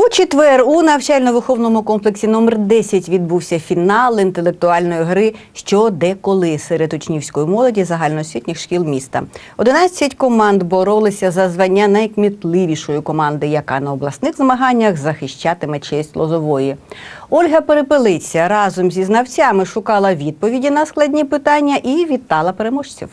У четвер у навчально-виховному комплексі номер 10 відбувся фінал інтелектуальної гри Що де коли серед учнівської молоді загальноосвітніх шкіл міста. 11 команд боролися за звання найкмітливішої команди, яка на обласних змаганнях захищатиме честь Лозової. Ольга Перепелиця разом зі знавцями шукала відповіді на складні питання і вітала переможців.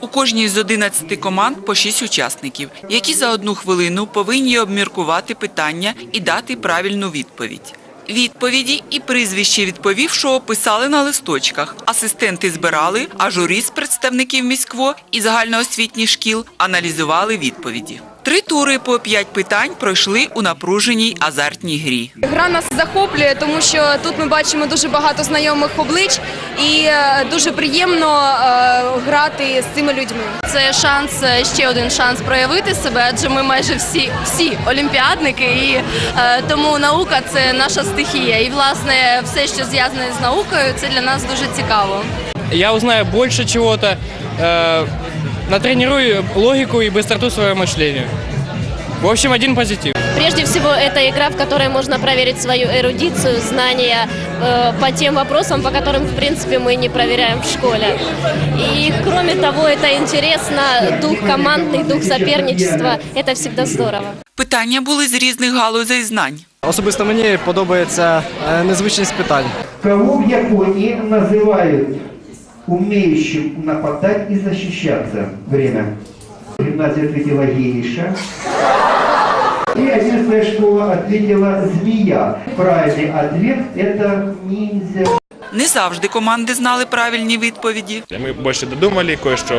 У кожній з 11 команд по 6 учасників, які за одну хвилину повинні обміркувати питання і дати правильну відповідь. Відповіді і прізвище відповівшого писали на листочках. Асистенти збирали, а журі з представників міськво і загальноосвітніх шкіл аналізували відповіді. Три тури по п'ять питань пройшли у напруженій азартній грі. Гра нас захоплює, тому що тут ми бачимо дуже багато знайомих облич і е, дуже приємно е, грати з цими людьми. Це шанс, е, ще один шанс проявити себе, адже ми майже всі, всі олімпіадники, і тому наука це наша стихія. І власне все, що зв'язане з наукою, це для нас дуже цікаво. я узнаю больше чего-то, э, натренирую логику и быстроту своего мышления. В общем, один позитив. Прежде всего, это игра, в которой можно проверить свою эрудицию, знания э, по тем вопросам, по которым, в принципе, мы не проверяем в школе. И, кроме того, это интересно, дух командный, дух соперничества. Это всегда здорово. Питання були з різних галузей знань. Особисто мені подобається е, незвичність питань. Кого в Японии называют умеющим нападать и защищаться? Время. Гимназия ответила гейша. И одиннадцатая школа ответила змея. Правильный ответ это ниндзя. Не завжди команди знали правильні відповіді. Мы больше додумали, кое-что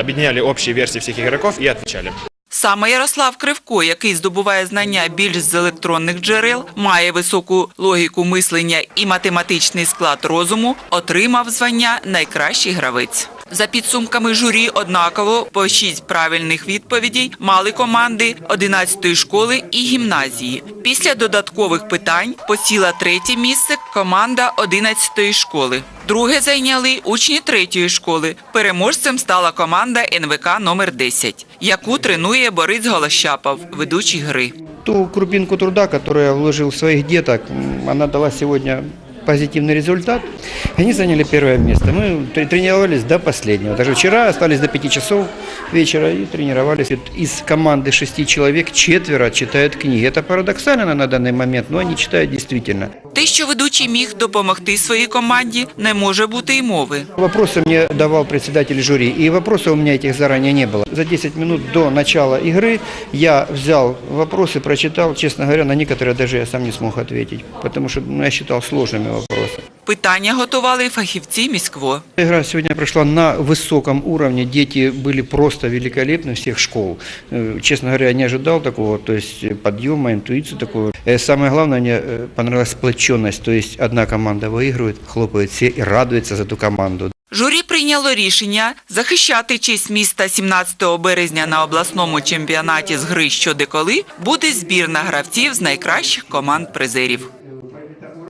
объединяли общие версии всех игроков и отвечали. Саме Ярослав Кривко, який здобуває знання більш з електронних джерел, має високу логіку мислення і математичний склад розуму, отримав звання найкращий гравець. За підсумками журі однаково по шість правильних відповідей мали команди 11-ї школи і гімназії. Після додаткових питань посіла третє місце команда 11-ї школи. Друге зайняли учні 3-ї школи. Переможцем стала команда НВК номер 10, яку тренує Борис Голощапов, ведучий гри. Ту крупинку труда, которую я вложил в своих деток, дала сегодня позитивный результат. Они заняли первое место. Мы тре- тренировались до последнего. Даже вчера остались до 5 часов вечера и тренировались. Из команды шести человек четверо читают книги. Это парадоксально на данный момент, но они читают действительно. Те, що ведучий міг допомогти своїй команді, не може бути й мови. Вопросы мне давал председатель жюри, и вопросов у меня этих заранее не было. За 10 минут до начала игры я взял вопросы, прочитал, честно говоря, на некоторые даже я сам не смог ответить, потому что ну, я считал сложными вопросы. Питання готували фахівці міськво. Игра сегодня прошла на высоком уровне, дети были просто великолепны всех школ. Э, Честно говоря, я не ожидал такого, то есть э, подъема, интуицию такого. Э, Самое главное, мне э, понравилась сплоченность, то есть одна команда выигрывает, хлопают все и радуются за ту команду. Журі прийняло рішення захищати честь міста 17 березня на обласному чемпіонаті з гри «Що де коли» буде збірна гравців з найкращих команд призерів.